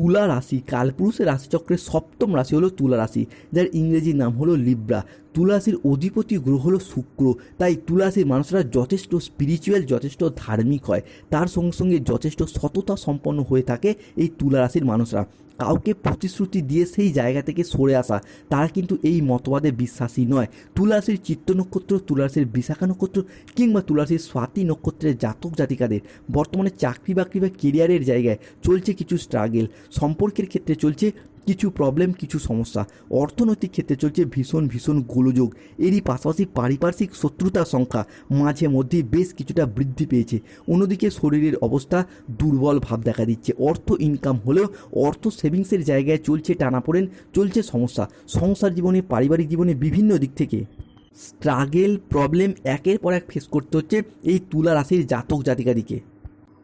তুলা রাশি কালপুরুষের রাশিচক্রের সপ্তম রাশি হলো তুলা রাশি যার ইংরেজি নাম হলো লিব্রা। তুলা রাশির অধিপতি গ্রহ হলো শুক্র, তাই তুলা রাশির মানুষরা যথেষ্ট স্পিরিচুয়াল যথেষ্ট ধার্মিক হয়। তার সঙ্গে সঙ্গে যথেষ্ট সততা সম্পন্ন হয়ে থাকে এই তুলা রাশির মানুষরা। কাউকে প্রতিশ্রুতি দিয়ে সেই জায়গা থেকে সরে আসা, তারা কিন্তু এই মতবাদে বিশ্বাসী নয়। তুলাসীর চিত্ত নক্ষত্র, তুলাসীর বিশাখা নক্ষত্র কিংবা তুলাসীর স্বাতি নক্ষত্রের জাতক জাতিকাদের, বর্তমানে চাকরি বাকরি বা কেরিয়ারের জায়গায় চলছে কিছু স্ট্রাগেল সম্পর্কের ক্ষেত্রে চলছে কিছু প্রবলেম কিছু সমস্যা। অর্থনৈতিক ক্ষেত্রে চলছে ভীষণ ভীষণ গোলযোগ। এরই পাশাপাশি পারিপার্শ্বিক শত্রুতার সংখ্যা মাঝে মধ্যে বেশ কিছুটা বৃদ্ধি পেয়েছে। অন্যদিকে শরীরের অবস্থা দুর্বল ভাব দেখা দিচ্ছে। অর্থ ইনকাম হলেও অর্থ সেভিংসের জায়গায় চলছে টানাপোড়েন, চলছে সমস্যা। সংসার জীবনে, পারিবারিক জীবনে বিভিন্ন দিক থেকে স্ট্রাগেল প্রবলেম একের পর এক ফেস করতে হচ্ছে এই তুলা রাশির জাতক জাতিকাদিকে।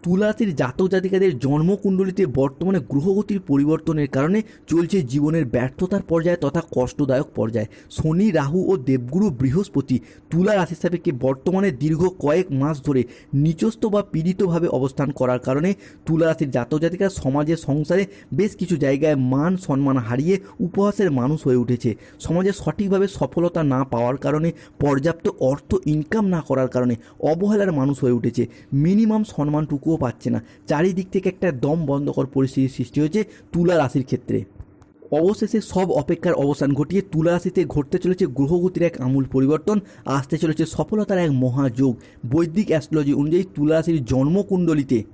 তুলা রাশির জাতক জাতিকাদের জন্মকুণ্ডলিতে বর্তমানে গ্রহগতির পরিবর্তনের কারণে চলছে জীবনের ব্যর্থতার পর্যায়ে তথা কষ্টদায়ক পর্যায়ে। শনি, রাহু ও দেবগুরু বৃহস্পতি তুলা রাশির সাপেক্ষে বর্তমানে দীর্ঘ কয়েক মাস ধরে নিচস্থ বা পীড়িতভাবে অবস্থান করার কারণে তুলা রাশির জাতক জাতিকা সমাজে সংসারে বেশ কিছু জায়গায় মান সম্মান হারিয়ে উপহাসের মানুষ হয়ে উঠেছে। সমাজে সঠিকভাবে সফলতা না পাওয়ার কারণে পর্যাপ্ত অর্থ ইনকাম না করার কারণে অবহেলার মানুষ হয়ে উঠেছে। মিনিমাম সম্মানটুকুও পাচ্ছে না। চারিদিক থেকে একটা দম বন্ধকর পরিস্থিতির সৃষ্টি হয়েছে তুলা রাশির ক্ষেত্রে। অবশেষে সব অপেক্ষার অবসান ঘটিয়ে তুলা রাশিতে ঘটতে চলেছে গ্রহগতির এক আমূল পরিবর্তন, আসতে চলেছে সফলতার এক মহাযোগ। বৈদিক অ্যাস্ট্রোলজি অনুযায়ী তুলা রাশির জন্মকুণ্ডলিতে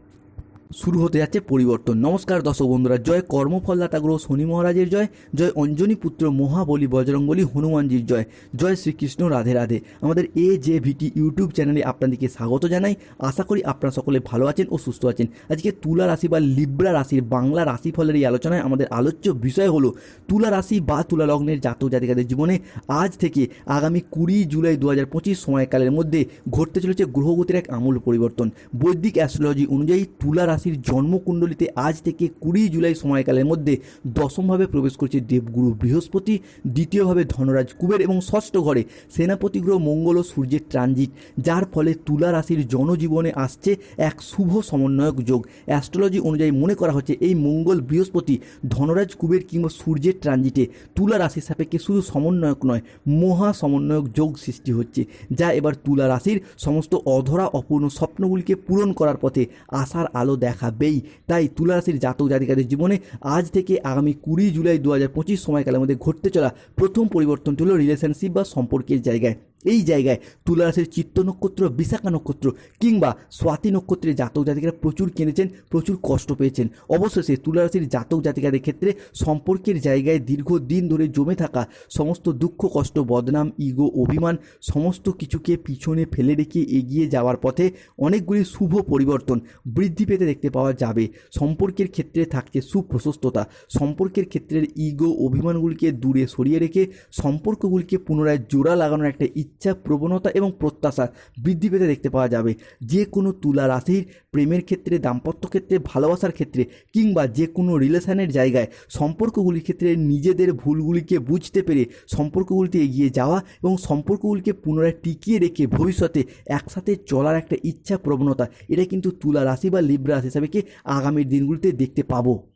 শুরু হতে যাচ্ছে পরিবর্তন। নমস্কার দর্শক বন্ধুরা, জয় কর্মফলদাতা গ্রহ শনি মহারাজের জয় জয় অঞ্জনী পুত্র মহাবলী বজরঙ্গলী হনুমানজির জয় জয় শ্রীকৃষ্ণ রাধে রাধে। আমাদের এ জে ভিটি ইউটিউব চ্যানেলে আপনাদেরকে স্বাগত জানাই। আশা করি আপনারা সকলে ভালো আছেন ও সুস্থ আছেন। আজকে তুলা রাশি বা লিব্রা রাশির বাংলা রাশিফলের এই আলোচনায় আমাদের আলোচ্য বিষয় হলো তুলা রাশি বা তুলা লগ্নের জাতক জাতিকাদের জীবনে আজ থেকে আগামী কুড়ি জুলাই দু হাজার পঁচিশ সময়কালের মধ্যে ঘটতে চলেছে গ্রহগতির এক আমূল পরিবর্তন। বৈদিক অ্যাস্ট্রোলজি অনুযায়ী তুলা রাশির জন্মকুণ্ডলিতে আজ থেকে কুড়ি জুলাই সময়কালের মধ্যে দশমভাবে প্রবেশ করছে দেবগুরু বৃহস্পতি, দ্বিতীয়ভাবে ধনরাজ কুবের এবং ষষ্ঠ ঘরে সেনাপতি গ্রহ মঙ্গল ও সূর্যের ট্রানজিট, যার ফলে তুলা রাশির জনজীবনে আসছে এক শুভ সমন্বয়ক যোগ। অ্যাস্ট্রোলজি অনুযায়ী মনে করা হচ্ছে এই মঙ্গল বৃহস্পতি ধনরাজ কুবের কিংবা সূর্যের ট্রানজিটে তুলা রাশির সাপেক্ষে শুধু সমন্বয়ক নয়, মহা সমন্বয়ক যোগ সৃষ্টি হচ্ছে, যা এবার তুলা রাশির সমস্ত অধরা অপূর্ণ স্বপ্নগুলিকে পূরণ করার পথে আশার আলো দেখাবেই। তাই তুলা রাশির জাতক জাতিকাদের জীবনে আজ থেকে আগামী কুড়ি জুলাই দু হাজার পঁচিশ সময়কালের মধ্যে ঘটতে চলা প্রথম পরিবর্তনটি হলো রিলেশনশিপ বা সম্পর্কের জায়গায়। এই জায়গায় তুলা রাশির চিত্ত নক্ষত্র, বিশাখা নক্ষত্র কিংবা স্বাতি নক্ষত্রের জাতক জাতিকারা প্রচুর কেনেছেন, প্রচুর কষ্ট পেয়েছেন। অবশেষে তুলা রাশির জাতক জাতিকাদের ক্ষেত্রে সম্পর্কের জায়গায় দীর্ঘদিন ধরে জমে থাকা সমস্ত দুঃখ, কষ্ট, বদনাম, ইগো, অভিমান সমস্ত কিছুকে পিছনে ফেলে রেখে এগিয়ে যাওয়ার পথে অনেকগুলি শুভ পরিবর্তন বৃদ্ধি পেতে দেখতে পাওয়া যাবে। সম্পর্কের ক্ষেত্রে থাকছে সুপ্রশস্ততা। সম্পর্কের ক্ষেত্রের ইগো, অভিমানগুলিকে দূরে সরিয়ে রেখে সম্পর্কগুলিকে পুনরায় জোড়া লাগানোর একটা ইচ্ছা প্রবণতা এবং প্রত্যাশা বৃদ্ধি পেতে দেখতে পাওয়া যাবে। যে কোনো তুলা রাশির প্রেমের ক্ষেত্রে, দাম্পত্য ক্ষেত্রে, ভালোবাসার ক্ষেত্রে কিংবা যে কোনো রিলেশনের জায়গায় সম্পর্কগুলির ক্ষেত্রে নিজেদের ভুলগুলিকে বুঝতে পেরে সম্পর্কগুলিতে এগিয়ে যাওয়া এবং সম্পর্কগুলিকে পুনরায় টিকিয়ে রেখে ভবিষ্যতে একসাথে চলার একটা ইচ্ছা, প্রবণতা, এটা কিন্তু তুলা রাশি বা লিব্রা রাশি হিসাবে কি আগামী দিনগুলিতে দেখতে পাবো।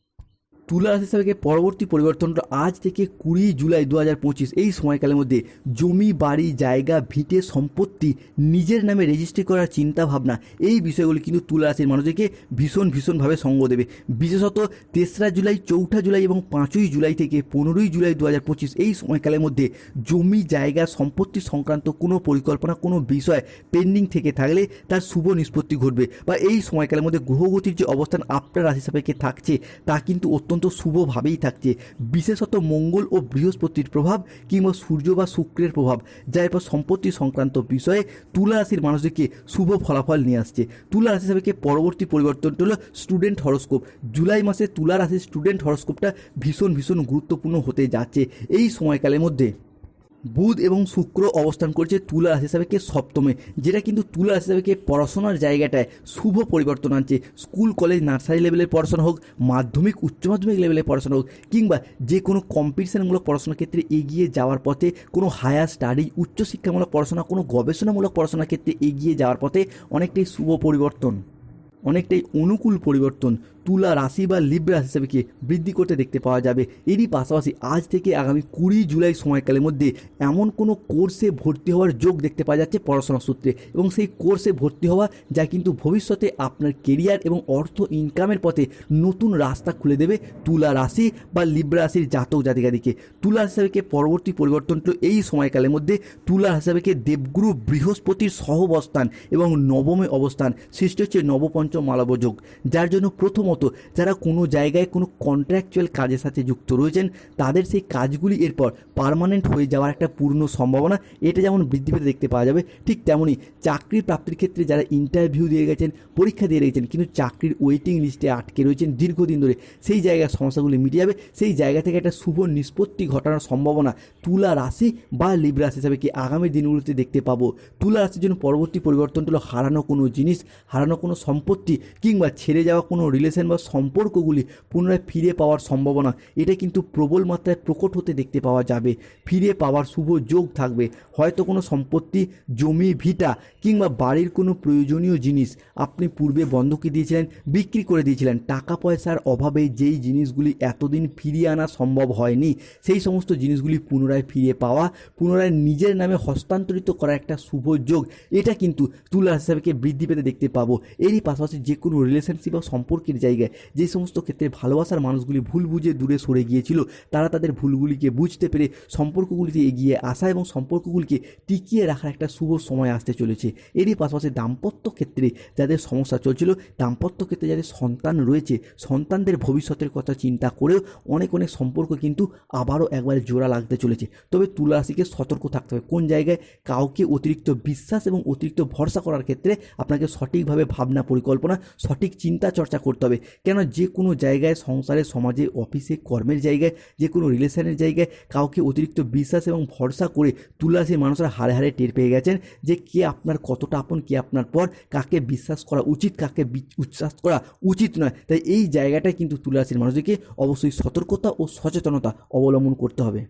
তুলা রাশি হিসাবে পরবর্তী পরিবর্তনটা আজ থেকে কুড়ি জুলাই দু হাজার পঁচিশ। এই সময়কালের মধ্যে জমি, বাড়ি, জায়গা, ভিটে, সম্পত্তি নিজের নামে রেজিস্ট্রি করার চিন্তা ভাবনা এই বিষয়গুলি কিন্তু তুলা রাশির মানুষদেরকে ভীষণ, ভীষণভাবে সঙ্গ দেবে। বিশেষত তেসরা জুলাই, চৌঠা জুলাই এবং পাঁচই জুলাই থেকে পনেরোই জুলাই দু হাজার পঁচিশ, এই সময়কালের মধ্যে জমি, জায়গা, সম্পত্তি সংক্রান্ত কোনো পরিকল্পনা, কোনো বিষয় পেন্ডিং থেকে থাকলে তার শুভ নিষ্পত্তি ঘটবে। বা এই সময়কালের মধ্যে গ্রহগতির যে অবস্থান আপনার রাশি সাপেক্ষে থাকছে, তা কিন্তু অত্যন্ত শুভভাবেই থাকছে। বিশেষত মঙ্গল ও বৃহস্পতির প্রভাব কিংবা সূর্য বা শুক্রের প্রভাব, যা এরপর সম্পত্তি সংক্রান্ত বিষয়ে তুলা রাশির মানুষদেরকে শুভ ফলাফল নিয়ে আসছে। তুলা রাশি সাপেক্ষে পরবর্তী পরিবর্তনটা হলো স্টুডেন্ট হরস্কোপ। জুলাই মাসে তুলা রাশির স্টুডেন্ট হরস্কোপটা ভীষণ ভীষণ গুরুত্বপূর্ণ হতে যাচ্ছে এই সময়কালের মধ্যে। বুধ এবং শুক্র অবস্থান করছে তুলা রাশি হিসাবেকে সপ্তমে, যেটা কিন্তু তুলা রাশি হিসাবেকে পড়াশোনার জায়গাটায় শুভ পরিবর্তন আনছে। স্কুল, কলেজ, নার্সারি লেভেলের পড়াশোনা হোক, মাধ্যমিক, উচ্চ মাধ্যমিক লেভেলের পড়াশোনা হোক, কিংবা যে কোনো কম্পিটিশনমূলক পড়াশোনার ক্ষেত্রে এগিয়ে যাওয়ার পথে, কোনো হায়ার স্টাডি উচ্চশিক্ষামূলক পড়াশোনা, কোনো গবেষণামূলক পড়াশোনার ক্ষেত্রে এগিয়ে যাওয়ার পথে অনেকটাই শুভ পরিবর্তন, অনেকটাই অনুকূল পরিবর্তন তুলা রাশি বা লিব্রা হিসাবে কি বৃদ্ধি করতে দেখতে পাওয়া যাবে? এরই পাশাপাশি আজ থেকে আগামী কুড়ি জুলাই সময়কালের মধ্যে এমন কোনো কোর্সে ভর্তি হওয়ার যোগ দেখতে পাওয়া যাচ্ছে পড়াশোনার সূত্রে। এবং সেই কোর্সে ভর্তি হওয়া যা কিন্তু ভবিষ্যতে আপনার কেরিয়ার এবং অর্থ ইনকামের পথে নতুন রাস্তা খুলে দেবে তুলা রাশি বা লিব্রা রাশির জাতক জাতিকাদিকে। তুলা হিসাবেকে পরবর্তী পরিবর্তনগুলো এই সময়কালের মধ্যে তুলা হিসাবেকে দেবগুরু বৃহস্পতির সহবস্থান এবং নবমে অবস্থান। সৃষ্টি হচ্ছে নবপঞ্চম মালব যোগ, যার জন্য প্রথমত যারা কোনো জায়গায় কোনো কন্ট্রাকচুয়াল কাজের সাথে যুক্ত রয়েছেন, তাদের সেই কাজগুলি এরপর পার্মানেন্ট হয়ে যাওয়ার একটা পূর্ণ সম্ভাবনা, এটা যেমন বৃদ্ধি পেতে দেখতে পাওয়া যাবে, ঠিক তেমনই চাকরি প্রাপ্তির ক্ষেত্রে যারা ইন্টারভিউ দিয়ে গেছেন, পরীক্ষা দিয়ে রেখেছেন কিন্তু চাকরির ওয়েটিং লিস্টে আটকে রয়েছেন দীর্ঘদিন ধরে, সেই জায়গার সমস্যাগুলি মিটে যাবে, সেই জায়গা থেকে একটা শুভ নিষ্পত্তি ঘটানোর সম্ভাবনা তুলা রাশি বা লিব রাশি হিসাবে কি আগামী দিনগুলোতে দেখতে পাবো। তুলা রাশির জন্য পরবর্তী পরিবর্তনটা হলো হারানো কোনো জিনিস, হারানো কোনো সম্পত্তি কিংবা ছেড়ে যাওয়া কোনো রিলেশন বা সম্পর্কগুলি পুনরায় ফিরে পাওয়ার সম্ভাবনা, এটা কিন্তু প্রবল মাত্রায় প্রকট হতে দেখতে পাওয়া যাবে। ফিরে পাওয়ার শুভ যোগ থাকবে। হয়তো কোনো সম্পত্তি, জমি, ভিটা কিংবা বাড়ির কোনো প্রয়োজনীয় জিনিস আপনি পূর্বে বন্ধকি দিয়েছিলেন, বিক্রি করে দিয়েছিলেন। টাকা পয়সার অভাবে যেই জিনিসগুলি এতদিন ফিরিয়ে আনা সম্ভব হয়নি, সেই সমস্ত জিনিসগুলি পুনরায় ফিরে পাওয়া, পুনরায় নিজের নামে হস্তান্তরিত করার একটা শুভ যোগ, এটা কিন্তু তুলা হিসাবে বৃদ্ধি পেতে দেখতে পাবো। এরই পাশাপাশি যে কোনো রিলেশনশিপ বা সম্পর্কের জায়গায় যে সমস্ত ক্ষেত্রে ভালোবাসার মানুষগুলি ভুল বুঝে দূরে সরে গিয়েছিল, তারা তাদের ভুলগুলিকে বুঝতে পেরে সম্পর্কগুলিতে এগিয়ে আসা এবং সম্পর্কগুলিকে টিকিয়ে রাখার একটা শুভ সময় আসতে চলেছে। এরই পাশাপাশি দাম্পত্য ক্ষেত্রে যাদের সমস্যা চলছিল, দাম্পত্য ক্ষেত্রে যাদের সন্তান রয়েছে, সন্তানদের ভবিষ্যতের কথা চিন্তা করেও অনেক অনেক সম্পর্ক কিন্তু আবারও একবার জোড়া লাগতে চলেছে। তবে তুলা রাশিকে সতর্ক থাকতে হবে। কোন জায়গায় কাউকে অতিরিক্ত বিশ্বাস এবং অতিরিক্ত ভরসা করার ক্ষেত্রে আপনাকে সঠিকভাবে ভাবনা পরিকল্পনা, সঠিক চিন্তা চর্চা করতে হবে। কেন যে কোনো জায়গায় সংসারে, সমাজে অফিসে কর্মের জায়গায়, যে কোনো রিলেশনের জায়গায় কাউকে অতিরিক্ত বিশ্বাস এবং ভরসা করে তুলা রাশির মানুষরা হারে হারে টের পেয়ে গেছেন যে কে আপনার, কতটা আপন, কে আপনার পর, কাকে বিশ্বাস করা উচিত, কাকে বিশ্বাস করা উচিত নয়। তাই এই জায়গাটায় কিন্তু তুলা রাশির মানুষদেরকে অবশ্যই সতর্কতা ও সচেতনতা অবলম্বন করতে হবে।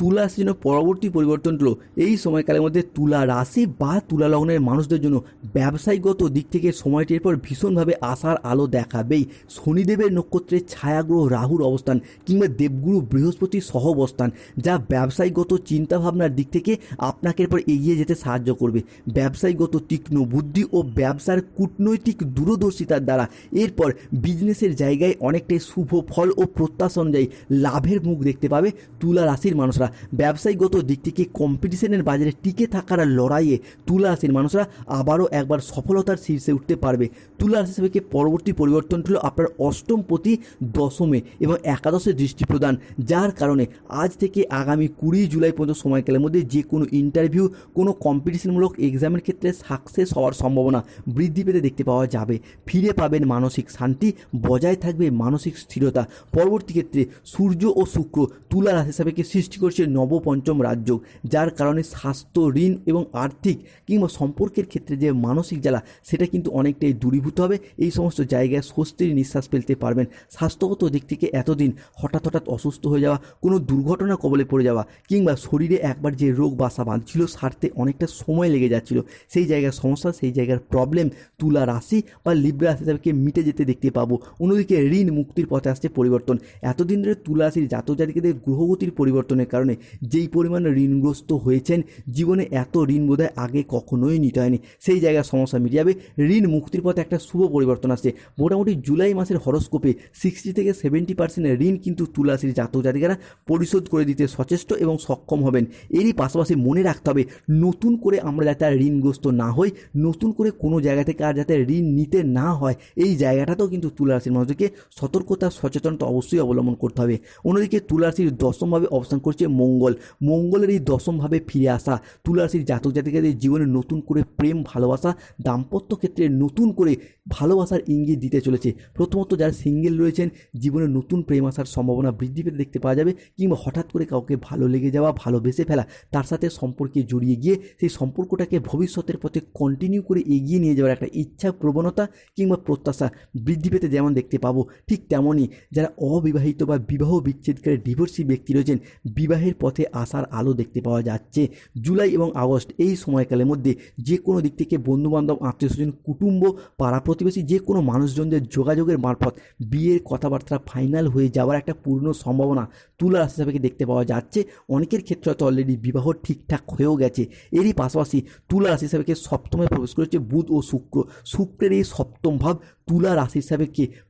তুলা রাশির জন্য পরবর্তী পরিবর্তনগুলো এই সময়কালের মধ্যে তুলা রাশি বা তুলা লগ্নের মানুষদের জন্য ব্যবসায়িকগত দিক থেকে সময়টির এরপর ভীষণভাবে আশার আলো দেখাবেই। শনিদেবের নক্ষত্রের ছায়াগ্রহ রাহুর অবস্থান কিংবা দেবগুরু বৃহস্পতির সহ অবস্থান যা ব্যবসায়িকগত চিন্তাভাবনার দিক থেকে আপনাকে এরপর এগিয়ে যেতে সাহায্য করবে। ব্যবসায়িকগত তীক্ষ্ণ বুদ্ধি ও ব্যবসার কূটনৈতিক দূরদর্শিতার দ্বারা এরপর বিজনেসের জায়গায় অনেকটাই শুভ ফল ও প্রত্যাশা অনুযায়ী লাভের মুখ দেখতে পাবে তুলা রাশির মানুষরা। ব্যবসায়িকগত দিক থেকে কম্পিটিশনের বাজারে টিকে থাকার লড়াইয়ে তুলা রাশির মানুষরা আবারও একবার সফলতার শীর্ষে উঠতে পারবে। তুলা রাশি হিসেবে পরবর্তী পরিবর্তন হলো আপনার অষ্টম প্রতি দশমে এবং একাদশে দৃষ্টি প্রদান, যার কারণে আজ থেকে আগামী কুড়ি জুলাই পর্যন্ত সময়কালের মধ্যে যে কোনো ইন্টারভিউ কোনো কম্পিটিশনমূলক এক্সামের ক্ষেত্রে সাকসেস হওয়ার সম্ভাবনা বৃদ্ধি পেতে দেখতে পাওয়া যাবে। ফিরে পাবেন মানসিক শান্তি, বজায় থাকবে মানসিক স্থিরতা। পরবর্তী ক্ষেত্রে সূর্য ও শুক্র তুলা রাশি হিসাবে সৃষ্টি করছে নবপঞ্চম রাজ্য, যার কারণে স্বাস্থ্য, ঋণ এবং আর্থিক কিংবা সম্পর্কের ক্ষেত্রে যে মানসিক জ্বালা, সেটা কিন্তু অনেকটাই দূরীভূত হবে। এই সমস্ত জায়গায় স্বস্তির নিঃশ্বাস ফেলতে পারবেন। স্বাস্থ্যগত দিক থেকে এতদিন হঠাৎ হঠাৎ অসুস্থ হয়ে যাওয়া, কোনো দুর্ঘটনা কবলে পড়ে যাওয়া, কিংবা শরীরে একবার যে রোগ বাসা বাঁধছিল, সারতে অনেকটা সময় লেগে যাচ্ছিল, সেই জায়গার সমস্যা, সেই জায়গার প্রবলেম তুলা রাশি বা লিব্রা হিসাবে মিটে যেতে দেখতে পাবো। অন্যদিকে ঋণ মুক্তির পথে আসছে পরিবর্তন। এতদিন ধরে তুলা রাশির জাতক জাতিকেদের গ্রহগতির পরিবর্তনের কারণে যেই পরিমাণ ঋণগ্রস্ত হয়েছেন, জীবনে এত ঋণ বোধহয় আগে কখনোই নিতে হয়নি। সেই জায়গায় সমস্যা মিটে যাবে। ঋণ মুক্তির পথে একটা শুভ পরিবর্তন আসছে। মোটামুটি জুলাই মাসের হরস্কোপে সিক্সটি থেকে সেভেন্টি পার্সেন্টের ঋণ কিন্তু তুলাশির জাতক জাতিকারা পরিশোধ করে দিতে সচেষ্ট এবং সক্ষম হবেন। এরই পাশাপাশি মনে রাখতে হবে, নতুন করে আমরা যাতে আর ঋণগ্রস্ত না হই, নতুন করে কোনো জায়গা থেকে আর যাতে ঋণ নিতে না হয়, এই জায়গাটাতেও কিন্তু তুলারাশির মানুষদেরকে সতর্কতা, সচেতনতা অবশ্যই অবলম্বন করতে হবে। অন্যদিকে তুলারাশির দশমভাবে অবস্থান করছে মঙ্গল। মঙ্গলের এই দশমভাবে ফিরে আসা তুলারাশির জাতক জাতিকাদের জীবনে নতুন করে প্রেম, ভালোবাসা, দাম্পত্য ক্ষেত্রে নতুন করে ভালোবাসার ইঙ্গিত দিতে চলেছে। প্রথমত যারা সিঙ্গেল রয়েছেন, জীবনে নতুন প্রেম আসার সম্ভাবনা বৃদ্ধি পেতে দেখতে পাওয়া যাবে কিংবা হঠাৎ করে কাউকে ভালো লেগে যাওয়া ভালোবেসে ফেলা, তার সাথে সম্পর্কে জড়িয়ে গিয়ে সেই সম্পর্কটাকে ভবিষ্যতের পথে কন্টিনিউ করে এগিয়ে নিয়ে যাওয়ার একটা ইচ্ছা, প্রবণতা কিংবা প্রত্যাশা বৃদ্ধি পেতে যেমন দেখতে পাবো, ঠিক তেমনই যারা অবিবাহিত বা বিবাহ বিচ্ছেদকারী ডিভোর্সি ব্যক্তি রয়েছেন বিবাহিত বিবাহের পথে আসার আলো দেখতে পাওয়া যাচ্ছে। জুলাই এবং আগস্ট এই সময়কালের মধ্যে যে কোনো দিক থেকে বন্ধুবান্ধব আত্মীয় স্বজন কুটুম্ব, পাড়া প্রতিবেশী যে কোনো মানুষজনদের যোগাযোগের মারফত বিয়ের কথাবার্তা ফাইনাল হয়ে যাওয়ার একটা পূর্ণ সম্ভাবনা তুলা রাশি হিসাবে দেখতে পাওয়া যাচ্ছে। অনেকের ক্ষেত্রে হয়তো অলরেডি বিবাহ ঠিকঠাক হয়েও গেছে। এরই পাশাপাশি তুলা রাশি হিসাবে সপ্তমে প্রবেশ করেছে বুধ ও শুক্র। শুক্রের এই সপ্তম ভাব তুলা রাশি হিসাবে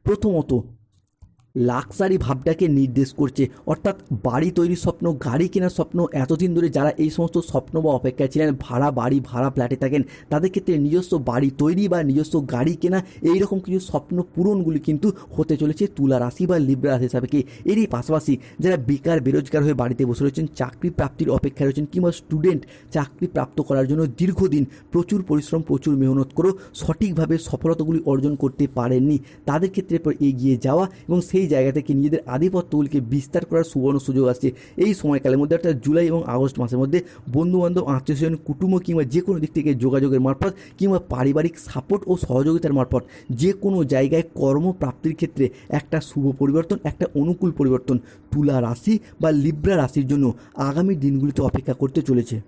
প্রথমত লাক্সারি ভাবটাকে নির্দেশ করছে। অর্থাৎ বাড়ি তৈরির স্বপ্ন, গাড়ি কেনার স্বপ্ন, এতদিন ধরে যারা এই সমস্ত স্বপ্ন বা অপেক্ষায় ছিলেন, ভাড়া বাড়ি, ভাড়া ফ্ল্যাটে থাকেন, তাদের ক্ষেত্রে নিজস্ব বাড়ি তৈরি বা নিজস্ব গাড়ি কেনা এই রকম কিছু স্বপ্ন পূরণগুলি কিন্তু হতে চলেছে তুলা রাশি বা লিব্রা রাশি হিসাবে। এরই পাশাপাশি যারা বেকার, বেরোজগার হয়ে বাড়িতে বসে রয়েছেন চাকরি প্রাপ্তির অপেক্ষায় রয়েছেন কিংবা স্টুডেন্ট চাকরি প্রাপ্ত করার জন্য দীর্ঘদিন প্রচুর পরিশ্রম, প্রচুর মেহনত করেও সঠিকভাবে সফলতাগুলি অর্জন করতে পারেননি। তাদের ক্ষেত্রে এগিয়ে যাওয়া এবং সেই জায়গা থেকে নিজেদের আধিপত্যগুলিকে বিস্তার করার সুবর্ণ সুযোগ আসছে। এই সময়কালের মধ্যে, অর্থাৎ জুলাই এবং আগস্ট মাসের মধ্যে বন্ধুবান্ধব, আত্মীয় স্বজন, কুটুম্ব কিংবা যে কোনো দিক থেকে যোগাযোগের মারফত কিংবা পারিবারিক সাপোর্ট ও সহযোগিতার মারফত যে কোনো জায়গায় কর্মপ্রাপ্তির ক্ষেত্রে একটা শুভ পরিবর্তন, একটা অনুকূল পরিবর্তন তুলা রাশি বা লিব্রা রাশির জন্য আগামী দিনগুলিতে অপেক্ষা করতে চলেছে।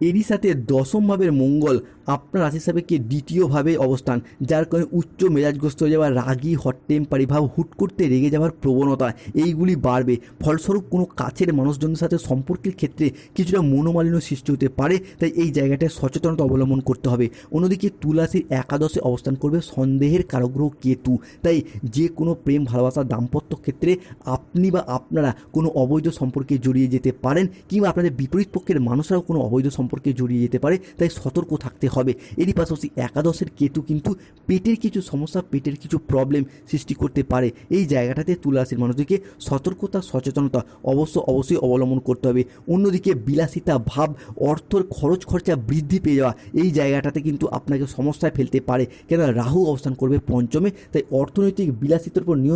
এরই সাথে দশম ভাবের মঙ্গল আপনার রাশি সাপেক্ষে দ্বিতীয়ভাবে অবস্থান? যার কারণে উচ্চ মেজাজগ্রস্ত হয়ে যাওয়া, রাগী হট টেম্পারি ভাব হুট করতে রেগে যাওয়ার প্রবণতা এইগুলি বাড়বে। ফলস্বরূপ কোনো কাছের মানুষজনের সাথে সম্পর্কের ক্ষেত্রে কিছুটা মনোমালিন্য সৃষ্টি হতে পারে, তাই এই জায়গাটায় সচেতনতা অবলম্বন করতে হবে। অন্যদিকে তুলাসীর একাদশে অবস্থান করবে সন্দেহের কারগ্রহ কেতু। তাই যে কোনো প্রেম, ভালোবাসা, দাম্পত্য ক্ষেত্রে আপনি বা আপনারা কোনো অবৈধ সম্পর্কে জড়িয়ে যেতে পারেন, কিংবা আপনাদের বিপরীত পক্ষের মানুষরাও কোনো অবৈধ সম্পর্কে জড়িয়ে যেতে পারে, তাই সতর্ক থাকতে হবে। এরই পাশাপাশি একাদশের কেতু কিন্তু পেটের কিছু সমস্যা, পেটের কিছু প্রবলেম সৃষ্টি করতে পারে। এই জায়গাটাতে তুলা রাশির মানুষদেরকে সতর্কতা, সচেতনতা অবশ্য অবশ্যই অবলম্বন করতে হবে। অন্যদিকে বিলাসিতা ভাব, অর্থর খরচ খরচা বৃদ্ধি পেয়ে যাওয়া, এই জায়গাটাতে কিন্তু আপনাকে সমস্যায় ফেলতে পারে। কেন রাহু অবস্থান করবে পঞ্চমে, তাই অর্থনৈতিক বিলাসিতার উপর নিয়ন্ত্রণ